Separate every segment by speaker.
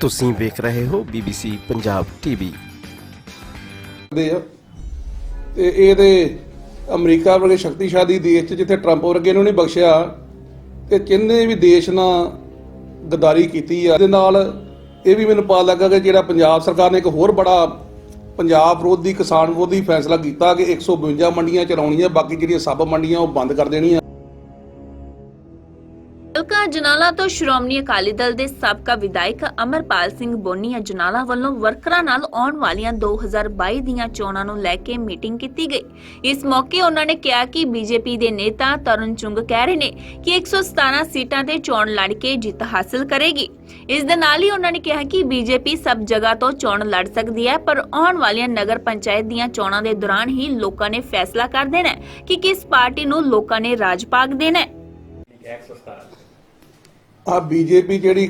Speaker 1: ਤੁਸੀਂ ਵੇਖ ਰਹੇ ਹੋ BBC ਪੰਜਾਬ ਟੀਵੀ
Speaker 2: ਦੇ ਆ। ਤੇ ਇਹਦੇ ਅਮਰੀਕਾ ਵਰਗੇ ਸ਼ਕਤੀਸ਼ਾਲੀ ਦੇਸ਼ 'ਚ ਜਿੱਥੇ ਟਰੰਪ ਵਰਗੇ ਨੂੰ ਨਹੀਂ ਬਖਸ਼ਿਆ, ਤੇ ਕਿੰਨੇ ਵੀ ਦੇਸ਼ ਨਾਲ ਗਦਾਰੀ ਕੀਤੀ ਆ। ਇਹਦੇ ਨਾਲ ਇਹ ਵੀ ਮੈਨੂੰ ਪਤਾ ਲੱਗਾ ਕਿ ਜਿਹੜਾ ਪੰਜਾਬ ਸਰਕਾਰ ਨੇ ਇੱਕ ਹੋਰ ਬੜਾ ਪੰਜਾਬ ਵਿਰੋਧੀ, ਕਿਸਾਨ ਵਿਰੋਧੀ ਫੈਸਲਾ ਕੀਤਾ ਕਿ 152 ਮੰਡੀਆਂ ਚਲਾਉਣੀਆਂ, ਬਾਕੀ ਜਿਹੜੀਆਂ ਸਬ ਮੰਡੀਆਂ ਉਹ ਬੰਦ ਕਰ ਦੇਣੀਆਂ।
Speaker 3: ਹਲਕਾ ਅਜਨਾਲਾ ਤੋਂ ਸ਼੍ਰੋਮਣੀ ਅਕਾਲੀ ਦਲ ਦੇ ਸਾਬਕਾ ਵਿਧਾਇਕ ਅਮਰਪਾਲ ਸਿੰਘ ਬੋਨੀ ਅਜਨਾਲਾ ਵੱਲੋਂ ਵਰਕਰਾਂ ਨਾਲ ਆਉਣ ਵਾਲੀਆਂ 2022 ਦੀਆਂ ਚੋਣਾਂ ਨੂੰ ਲੈ ਕੇ ਮੀਟਿੰਗ ਕੀਤੀ ਗਈ। ਇਸ ਮੌਕੇ ਉਹਨਾਂ ਨੇ ਕਿਹਾ ਕਿ ਬੀਜੇਪੀ ਦੇ ਨੇਤਾ ਤਰੁਣ ਚੁੰਗ ਕਹਿ ਰਹੇ ਨੇ ਕਿ 117 ਸੀਟਾਂ ਤੇ ਚੋਣ ਲੜ ਕੇ ਜਿੱਤ ਹਾਸਲ ਕਰੇਗੀ। ਇਸ ਦੇ ਨਾਲ ਹੀ ਉਹਨਾਂ ਨੇ ਕਿਹਾ ਕਿ ਬੀਜੇਪੀ ਸਭ ਜਗ੍ਹਾ ਤੋਂ ਚੋਣ ਲੜ ਸਕਦੀ ਹੈ, ਪਰ ਆਉਣ ਵਾਲੀਆਂ ਨਗਰ ਪੰਚਾਇਤ ਦੀਆਂ ਚੋਣਾਂ ਦੇ ਦੌਰਾਨ ਹੀ ਲੋਕਾਂ ਨੇ ਫੈਸਲਾ ਕਰ ਦੇਣਾ ਹੈ ਕਿ ਕਿਸ ਪਾਰਟੀ ਨੂੰ ਲੋਕਾਂ ਨੇ ਰਾਜ ਪਾਗ ਦੇਣਾ ਹੈ।
Speaker 2: ਆ ਬੀਜੇਪੀ ਜਿਹੜੀ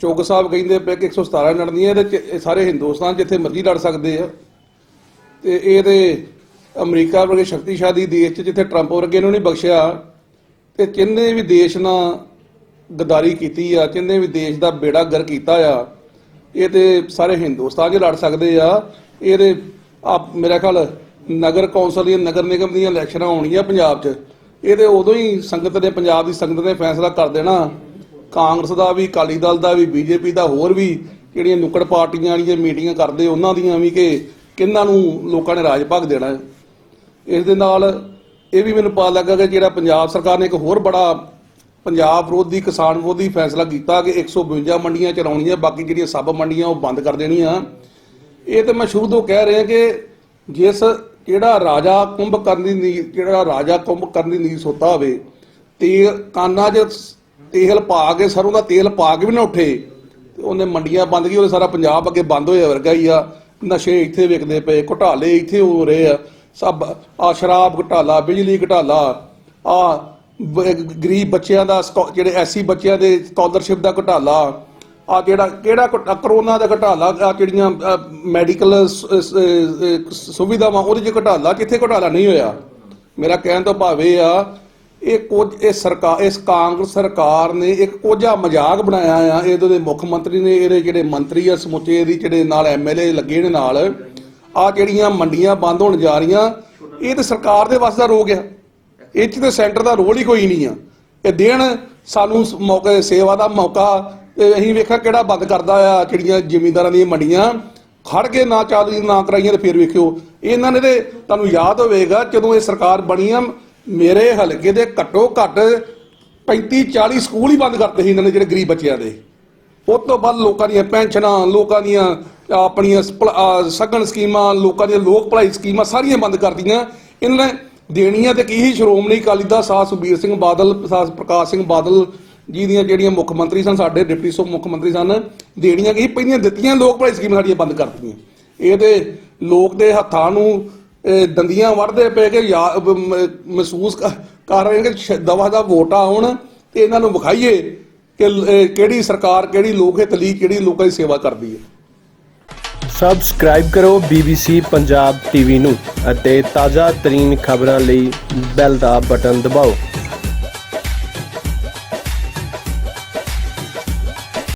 Speaker 2: ਚੋਗ ਸਾਹਿਬ ਕਹਿੰਦੇ ਪਏ ਕਿ 117 ਲੜਨੀਆਂ ਇਹਦੇ ਚ ਇਹ ਸਾਰੇ ਹਿੰਦੁਸਤਾਨ ਜਿੱਥੇ ਮਰਜ਼ੀ ਲੜ ਸਕਦੇ ਆ। ਤੇ ਇਹਦੇ ਅਮਰੀਕਾ ਵਰਗੇ ਸ਼ਕਤੀਸ਼ਾਲੀ ਦੇਸ਼ 'ਚ ਜਿੱਥੇ ਟਰੰਪ ਵਰਗੇ ਇਹਨੂੰ ਨਹੀਂ ਬਖਸ਼ਿਆ, ਤੇ ਕਿੰਨੇ ਵੀ ਦੇਸ਼ ਨਾਲ ਗਦਾਰੀ ਕੀਤੀ ਆ ਕਿੰਨੇ ਵੀ ਦੇਸ਼ ਦਾ ਬੇੜਾ ਗਰ ਕੀਤਾ ਆ, ਇਹ ਤੇ ਸਾਰੇ ਹਿੰਦੁਸਤਾਨ 'ਚ ਲੜ ਸਕਦੇ ਆ। ਇਹਦੇ ਆ ਮੇਰਾ ਖਿਆਲ ਨਗਰ ਕੌਂਸਲ ਦੀਆਂ, ਨਗਰ ਨਿਗਮ ਦੀਆਂ ਇਲੈਕਸ਼ਨਾਂ ਹੋਣਗੀਆਂ ਪੰਜਾਬ 'ਚ। ਇਹਦੇ ਉਦੋਂ ਹੀ ਸੰਗਤ ਨੇ, ਪੰਜਾਬ ਦੀ ਸੰਗਤ ਨੇ ਫੈਸਲਾ ਕਰ ਦੇਣਾ। ਕਾਂਗਰਸ ਦਾ ਵੀ, ਅਕਾਲੀ ਦਲ ਦਾ ਵੀ, ਬੀਜੇਪੀ ਦਾ, ਹੋਰ ਵੀ ਜਿਹੜੀਆਂ ਨੁੱਕੜ ਪਾਰਟੀਆਂ ਵਾਲੀਆਂ ਮੀਟਿੰਗਾਂ ਕਰਦੇ, ਉਹਨਾਂ ਦੀਆਂ ਵੀ ਕਿ ਕਿੰਨਾਂ ਨੂੰ ਲੋਕਾਂ ਨੇ ਰਾਜ ਭਾਗ ਦੇਣਾ ਹੈ। ਇਸ ਦੇ ਨਾਲ ਇਹ ਵੀ ਮੈਨੂੰ ਪਤਾ ਲੱਗਾ ਕਿ ਜਿਹੜਾ ਪੰਜਾਬ ਸਰਕਾਰ ਨੇ ਇੱਕ ਹੋਰ ਬੜਾ ਪੰਜਾਬ ਵਿਰੋਧੀ, ਕਿਸਾਨ ਵਿਰੋਧੀ ਫੈਸਲਾ ਕੀਤਾ ਕਿ 152 ਮੰਡੀਆਂ ਚਲਾਉਣੀਆਂ, ਬਾਕੀ ਜਿਹੜੀਆਂ ਸਬ ਮੰਡੀਆਂ ਉਹ ਬੰਦ ਕਰ ਦੇਣੀਆਂ। ਇਹ ਤੇ ਮੈਂ ਸ਼ੁਰੂ ਤੋਂ ਕਹਿ ਰਿਹਾ ਕਿ ਜਿਸ ਜਿਹੜਾ ਰਾਜਾ ਕੁੰਭ ਕਰਨ ਦੀ ਨੀ ਜਿਹੜਾ ਰਾਜਾ ਕੁੰਭ ਕਰਨ ਦੀ ਨੀਂਦ ਸੋਤਾ ਹੋਵੇ, ਤੇ ਕਾਨਾ 'ਚ ਤੇਲ ਪਾ ਕੇ ਸਰੋਂ ਦਾ ਤੇਲ ਪਾ ਕੇ ਵੀ ਨਾ ਉੱਠੇ। ਤੇ ਉਹਨੇ ਮੰਡੀਆਂ ਬੰਦ ਕੀ ਉਹਦੇ ਸਾਰਾ ਪੰਜਾਬ ਅੱਗੇ ਬੰਦ ਹੋਇਆ ਵਰਗਾ ਹੀ ਆ। ਨਸ਼ੇ ਇੱਥੇ ਵਿਕਦੇ ਪਏ, ਘੁਟਾਲੇ ਇੱਥੇ ਹੋ ਰਹੇ ਆ। ਸਭ ਆ ਸ਼ਰਾਬ ਘੁਟਾਲਾ, ਬਿਜਲੀ ਘੁਟਾਲਾ। ਆ ਗਰੀਬ ਬੱਚਿਆਂ ਦਾ ਸਕੋ- ਜਿਹੜੇ ਐਸੀ ਬੱਚਿਆਂ ਦੇ ਸਕਾਲਰਸ਼ਿਪ ਦਾ ਘੁਟਾਲਾ। ਆ ਜਿਹੜਾ, ਕਿਹੜਾ ਘੁਟ- ਕਰੋਨਾ ਦਾ ਘਟਾਲਾ, ਆ ਜਿਹੜੀਆਂ ਮੈਡੀਕਲ ਸੁਵਿਧਾਵਾਂ, ਉਹਦੇ ਚ ਘਟਾਲਾ, ਕਿੱਥੇ ਘਟਾਲਾ ਨਹੀਂ ਹੋਇਆ? ਮੇਰਾ ਕਹਿਣ ਤੋਂ ਭਾਵੇਂ ਆ ਇਹ ਕੁਝ ਇਹ ਸਰਕਾਰ ਇਸ ਕਾਂਗਰਸ ਸਰਕਾਰ ਨੇ ਇੱਕ ਕੋਝਾ ਮਜ਼ਾਕ ਬਣਾਇਆ ਆ। ਇਹਦੇ ਦੇ ਮੁੱਖ ਮੰਤਰੀ ਨੇ, ਇਹਦੇ ਜਿਹੜੇ ਮੰਤਰੀ ਆ, ਸਮੁੱਚੇ ਇਹਦੀ ਜਿਹੜੇ ਨਾਲ ਐਮਐਲਏ ਲੱਗੇ ਨੇ ਨਾਲ ਆ ਜਿਹੜੀਆਂ ਮੰਡੀਆਂ ਬੰਦ ਹੋਣ ਜਾ ਰਹੀਆਂ, ਇਹ ਤੇ ਸਰਕਾਰ ਦੇ ਵਾਸਤੇ ਦਾ ਰੋਗ ਆ। ਇਹ 'ਚ ਤੇ ਸੈਂਟਰ ਦਾ ਰੋਲ ਹੀ ਕੋਈ ਨਹੀਂ ਆ। ਇਹ ਦੇਣ ਸਾਨੂੰ ਸ- ਮੌਕੇ ਸੇਵਾ ਦਾ ਮੌਕਾ, ਤੇ ਅਸੀਂ ਵੇਖਾਂ ਕਿਹੜਾ ਬੰਦ ਕਰਦਾ ਆ ਜਿਹੜੀਆਂ ਜ਼ਿਮੀਂਦਾਰਾਂ ਦੀਆਂ ਮੰਡੀਆਂ। ਖੜ ਕੇ ਨਾ ਚਾਲੂ ਨਾ ਕਰਾਈਆਂ ਤੇ ਫਿਰ ਵੇਖਿਓ। ਇਹਨਾਂ ਨੇ ਤੇ ਤੁਹਾਨੂੰ ਯਾਦ ਹੋਵੇਗਾ ਜਦੋਂ ਇਹ ਸਰਕਾਰ ਬਣੀ ਆ ਮੇਰੇ ਹਲਕੇ ਦੇ ਘੱਟੋ ਘੱਟ 35 40 ਸਕੂਲ ਹੀ ਬੰਦ ਕਰਤੇ ਸੀ ਇਹਨਾਂ ਨੇ ਜਿਹੜੇ ਗਰੀਬ ਬੱਚਿਆਂ ਦੇ। ਉਸ ਤੋਂ ਬਾਅਦ ਲੋਕਾਂ ਦੀਆਂ ਪੈਨਸ਼ਨਾਂ, ਲੋਕਾਂ ਦੀਆਂ ਆਪਣੀਆਂ ਸਪਲ- ਸਕੀਮਾਂ, ਲੋਕਾਂ ਦੀਆਂ ਲੋਕ ਭਲਾਈ ਸਕੀਮਾਂ ਸਾਰੀਆਂ ਬੰਦ ਕਰਤੀਆਂ ਇਹਨਾਂ ਨੇ ਦੇਣੀਆਂ ਤੇ ਕੀ ਹੀ ਸ਼੍ਰੋਮਣੀ ਅਕਾਲੀ ਦਲ ਸਾਹ ਸੁਬੀਰ ਸਿੰਘ ਬਾਦਲ ਸਾਹ ਪ੍ਰਕਾਸ਼ ਸਿੰਘ ਬਾਦਲ ਜੀ ਦੀਆਂ ਜਿਹੜੀਆਂ ਮੁੱਖ ਮੰਤਰੀ ਸਨ, ਸਾਡੇ ਡਿਪਟੀ ਸੋ ਮੁੱਖ ਮੰਤਰੀ ਸਨ, ਦੇਣੀਆਂ ਕੀ ਪਹਿਲੀਆਂ ਦਿੱਤੀਆਂ, ਲੋਕ ਭਲਾਈ ਸਕੀਮਾਂ ਸਾਡੀਆਂ ਬੰਦ ਕਰਤੀਆਂ ਇਹਦੇ ਲੋਕ ਦੇ ਹੱਥਾਂ ਨੂੰ ਇਹ ਦੰਦੀਆਂ ਵੱਢਦੇ ਪਏ ਕਿ ਯਾ- ਮਹਿਸੂਸ ਕਰ ਰਹੇ ਕਿ ਦਵਾ ਦਾ ਵੋਟ ਆਉਣ ਤੇ ਇਹਨਾਂ ਨੂੰ ਵਿਖਾਈਏ ਕਿ ਕਿਹੜੀ ਸਰਕਾਰ, ਕਿਹੜੀ ਲੋਕ ਹਿੱਤ ਲਈ, ਕਿਹੜੀ ਲੋਕਾਂ ਦੀ ਸੇਵਾ ਕਰਦੀ ਹੈ।
Speaker 4: ਸਬਸਕ੍ਰਾਈਬ ਕਰੋ BBC ਪੰਜਾਬ ਟੀਵੀ ਨੂੰ ਅਤੇ ਤਾਜ਼ਾ ਤਰੀਨ ਖਬਰਾਂ ਲਈ ਬੈਲ ਦਾ ਬਟਨ ਦਬਾਓ।